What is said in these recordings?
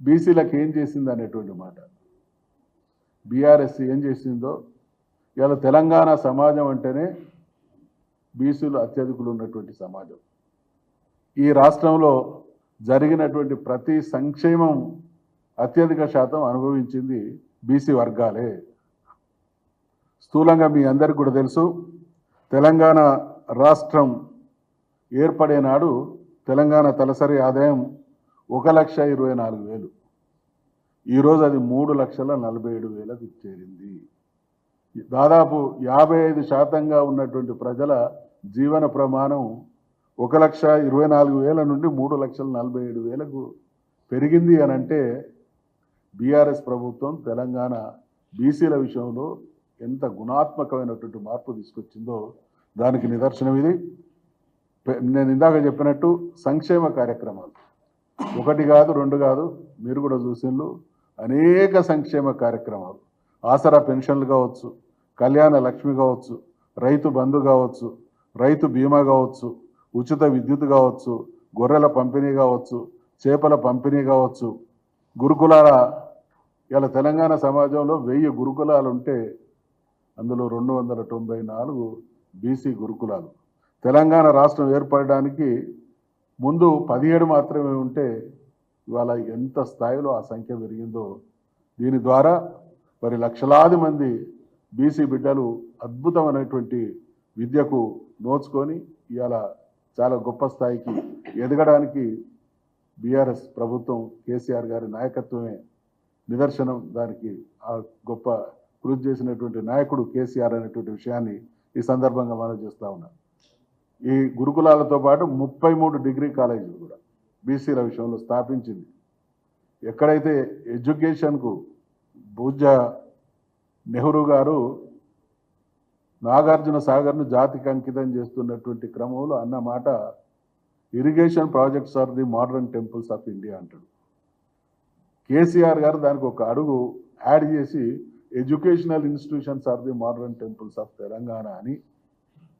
బీసీలకు ఏం చేసింది అనేటువంటి మాట. బీఆర్ఎస్ ఏం చేసిందో ఇవాళ తెలంగాణ సమాజం అంటేనే బీసీలు అత్యధికులు ఉన్నటువంటి సమాజం. ఈ రాష్ట్రంలో జరిగినటువంటి ప్రతి సంక్షేమం అత్యధిక శాతం అనుభవించింది బీసీ వర్గాలే. స్థూలంగా మీ అందరికి కూడా తెలుసు తెలంగాణ రాష్ట్రం ఏర్పడే నాడు తెలంగాణ తలసరి ఆదాయం ఒక లక్ష ఇరవై నాలుగు వేలు. ఈరోజు అది మూడు లక్షల నలభై ఏడు వేలకు చేరింది. దాదాపు యాభై ఐదు శాతంగా ఉన్నటువంటి ప్రజల జీవన ప్రమాణం ఒక లక్ష ఇరవై నాలుగు వేల నుండి మూడు లక్షల నలభై ఏడు వేలకు పెరిగింది అని అంటే బీఆర్ఎస్ ప్రభుత్వం తెలంగాణ బీసీల విషయంలో ఎంత గుణాత్మకమైనటువంటి మార్పు తీసుకొచ్చిందో దానికి నిదర్శనం ఇది. నేను ఇందాక చెప్పినట్టు సంక్షేమ కార్యక్రమాలు. ఒకటి కాదు రెండు కాదు మీరు కూడా చూసిండ్రు. అనేక సంక్షేమ కార్యక్రమాలు. ఆసరా పెన్షన్లు కావచ్చు కళ్యాణ లక్ష్మి కావచ్చు రైతు బంధు కావచ్చు రైతు బీమా కావచ్చు ఉచిత విద్యుత్ కావచ్చు గొర్రెల పంపిణీ కావచ్చు చేపల పంపిణీ కావచ్చు. గురుకులాల ఇలా తెలంగాణ సమాజంలో వెయ్యి గురుకులాలు ఉంటే అందులో రెండు వందల తొంభై నాలుగు బీసీ గురుకులాలు. తెలంగాణ రాష్ట్రం ఏర్పడడానికి ముందు పదిహేడు మాత్రమే ఉంటే ఇవాళ ఎంత స్థాయిలో ఆ సంఖ్య పెరిగిందో దీని ద్వారా మరి లక్షలాది మంది బీసీ బిడ్డలు అద్భుతమైనటువంటి విద్యకు నోచుకొని ఇవాళ చాలా గొప్ప స్థాయికి ఎదగడానికి బీఆర్ఎస్ ప్రభుత్వం కేసీఆర్ గారి నాయకత్వమే నిదర్శనం. దానికి ఆ గొప్ప కృషి చేసినటువంటి నాయకుడు కేసీఆర్ అనేటువంటి విషయాన్ని ఈ సందర్భంగా మనం చేస్తూ ఉన్నాను ఈ గురుకులాలతో పాటు ముప్పై మూడు డిగ్రీ కాలేజీలు కూడా బీసీల విషయంలో స్థాపించింది. ఎక్కడైతే ఎడ్యుకేషన్కు భూజ నెహ్రూ గారు నాగార్జున సాగర్ను జాతికి అంకితం చేస్తున్నటువంటి క్రమంలో అన్న మాట irrigation projects are the modern temples of India అంటాడు. కేసీఆర్ గారు దానికి ఒక అడుగు యాడ్ చేసి educational institutions are the modern temples of Telangana అని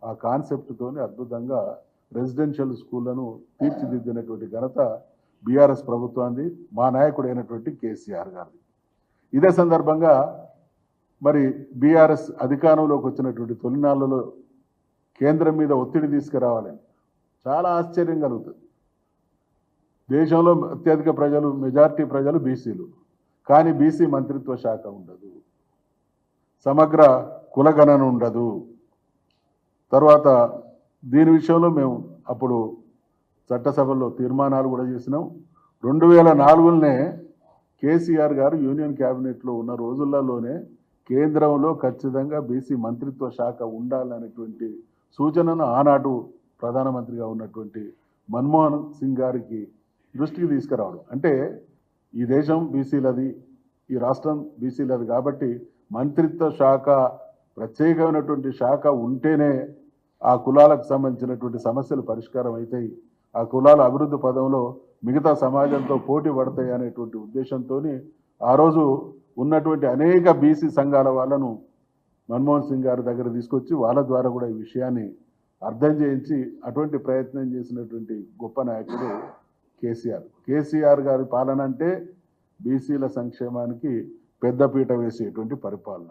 ఆ కాన్సెప్ట్తోని అద్భుతంగా రెసిడెన్షియల్ స్కూళ్ళను తీర్చిదిద్దినటువంటి ఘనత బీఆర్ఎస్ ప్రభుత్వాన్ని మా నాయకుడైనటువంటి కేసీఆర్ గారిది. ఇదే సందర్భంగా మరి బీఆర్ఎస్ అధికారంలోకి వచ్చినటువంటి తొలినాళ్ళలో కేంద్రం మీద ఒత్తిడి తీసుకురావాలని చాలా ఆశ్చర్యం కలుగుతుంది. దేశంలో అత్యధిక ప్రజలు మెజారిటీ ప్రజలు బీసీలు. కానీ బీసీ మంత్రిత్వ శాఖ ఉండదు. సమగ్ర కులగణన ఉండదు. తర్వాత దీని విషయంలో మేము అప్పుడు చట్టసభలో తీర్మానాలు కూడా చేసినాం. రెండు వేల నాలుగులోనే కేసీఆర్ గారు యూనియన్ క్యాబినెట్లో ఉన్న రోజులలోనే కేంద్రంలో ఖచ్చితంగా బీసీ మంత్రిత్వ శాఖ ఉండాలనేటువంటి సూచనను ఆనాడు ప్రధానమంత్రిగా ఉన్నటువంటి మన్మోహన్ సింగ్ గారికి దృష్టికి తీసుకురావడం. అంటే ఈ దేశం బీసీలది ఈ రాష్ట్రం బీసీలది కాబట్టి మంత్రిత్వ శాఖ ప్రత్యేకమైనటువంటి శాఖ ఉంటేనే ఆ కులాలకు సంబంధించినటువంటి సమస్యలు పరిష్కారం అవుతాయి. ఆ కులాల అభివృద్ధి పదంలో మిగతా సమాజంతో పోటీ పడతాయి అనేటువంటి ఉద్దేశంతో ఆ రోజు ఉన్నటువంటి అనేక బీసీ సంఘాల వాళ్ళను మన్మోహన్ సింగ్ గారి దగ్గర తీసుకొచ్చి వాళ్ళ ద్వారా కూడా ఈ విషయాన్ని అర్థం చేయించి అటువంటి ప్రయత్నం చేసినటువంటి గొప్ప నాయకుడు కేసీఆర్. కేసీఆర్ గారి పాలన అంటే బీసీల సంక్షేమానికి పెద్దపీట వేసేటువంటి పరిపాలన.